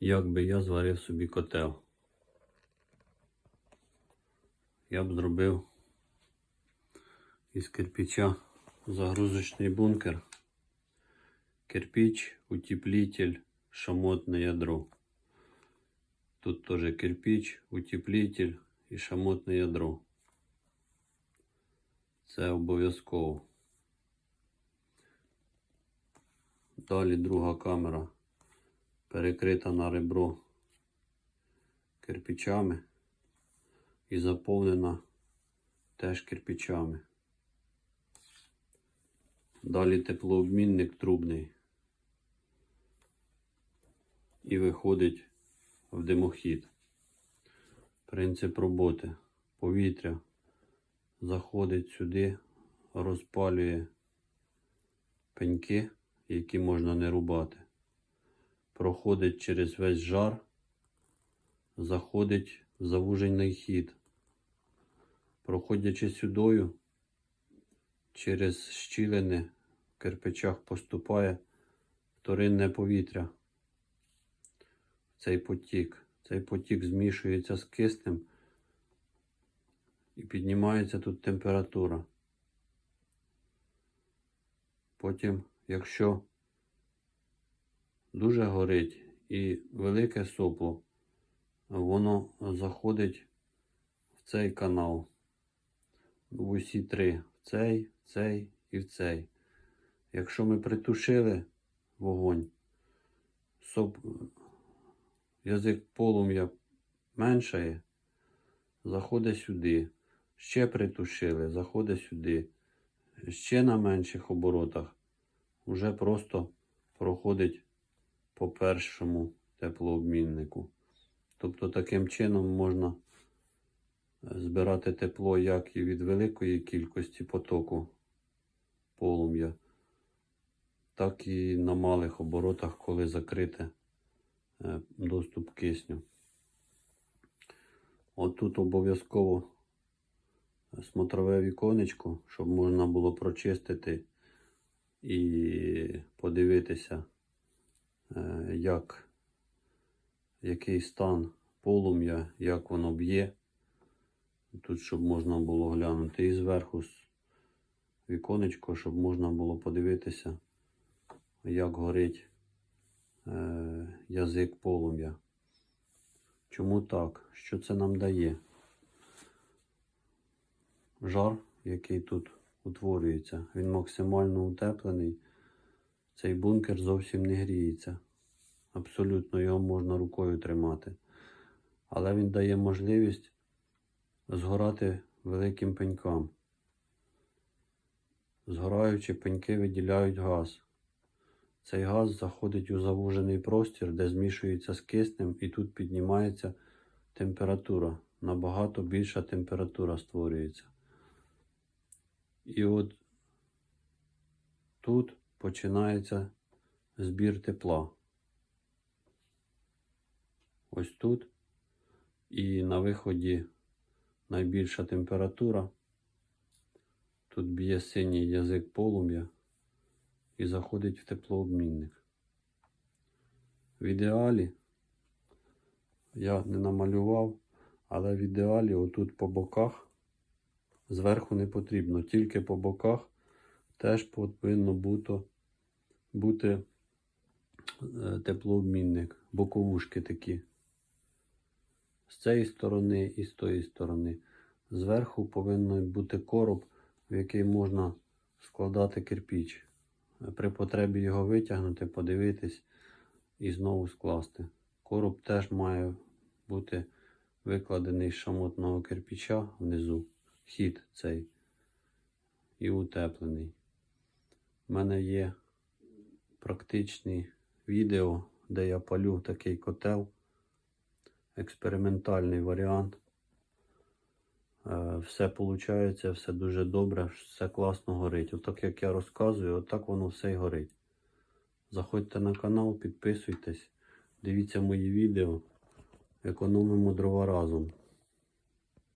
як би я зварив собі котел. Я б зробив із кирпича загрузочний бункер, кирпич, утеплитель, шамотне ядро. Тут теж кирпич, утеплитель і шамотне ядро. Це обов'язково. Далі друга камера перекрита на ребро кирпичами і заповнена теж кирпичами. Далі теплообмінник трубний і виходить в димохід. Принцип роботи. Повітря заходить сюди, розпалює пеньки, які можна не рубати. Проходить через весь жар, заходить в завужений хід. Проходячи сюдою, через щілини в кирпичах поступає вторинне повітря. Цей потік. Цей потік змішується з киснем і піднімається тут температура. Потім, якщо дуже горить і велике сопло, воно заходить в цей канал. В усі три. В цей, в цей і в цей. Якщо ми притушили вогонь, соп... язик полум'я меншає, заходить сюди. Ще притушили, заходить сюди. Ще на менших оборотах вже просто проходить по першому теплообміннику. Тобто таким чином можна збирати тепло як і від великої кількості потоку полум'я, так і на малих оборотах, коли закрите е, доступ кисню. Отут обов'язково смотрове віконечко, щоб можна було прочистити і подивитися, е, як, який стан полум'я, як воно б'є. Тут, щоб можна було глянути і зверху віконечко, щоб можна було подивитися, як горить е, язик полум'я. Чому так? Що це нам дає? Жар, який тут утворюється, він максимально утеплений. Цей бункер зовсім не гріється. Абсолютно його можна рукою тримати. Але він дає можливість згорати великим пенькам. Згораючи пеньки виділяють газ. Цей газ заходить у завужений простір, де змішується з киснем, і тут піднімається температура. Набагато більша температура створюється. І от тут починається збір тепла. Ось тут. І на виході найбільша температура. Тут б'є синій язик полум'я і заходить в теплообмінник. В ідеалі я не намалював, але в ідеалі отут по боках зверху не потрібно, тільки по боках теж повинно бути, бути е, теплообмінник, боковушки такі. З цієї сторони і з тої сторони. Зверху повинен бути короб, в який можна складати кирпіч. При потребі його витягнути, подивитись і знову скласти. Короб теж має бути викладений з шамотного кирпіча внизу, хід цей і утеплений. У мене є практичні відео, де я палю такий котел, експериментальний варіант. Е, Все виходить, все дуже добре, все класно горить. Отак як я розказую, отак воно все й горить. Заходьте на канал, підписуйтесь, дивіться мої відео. Економимо дрова разом.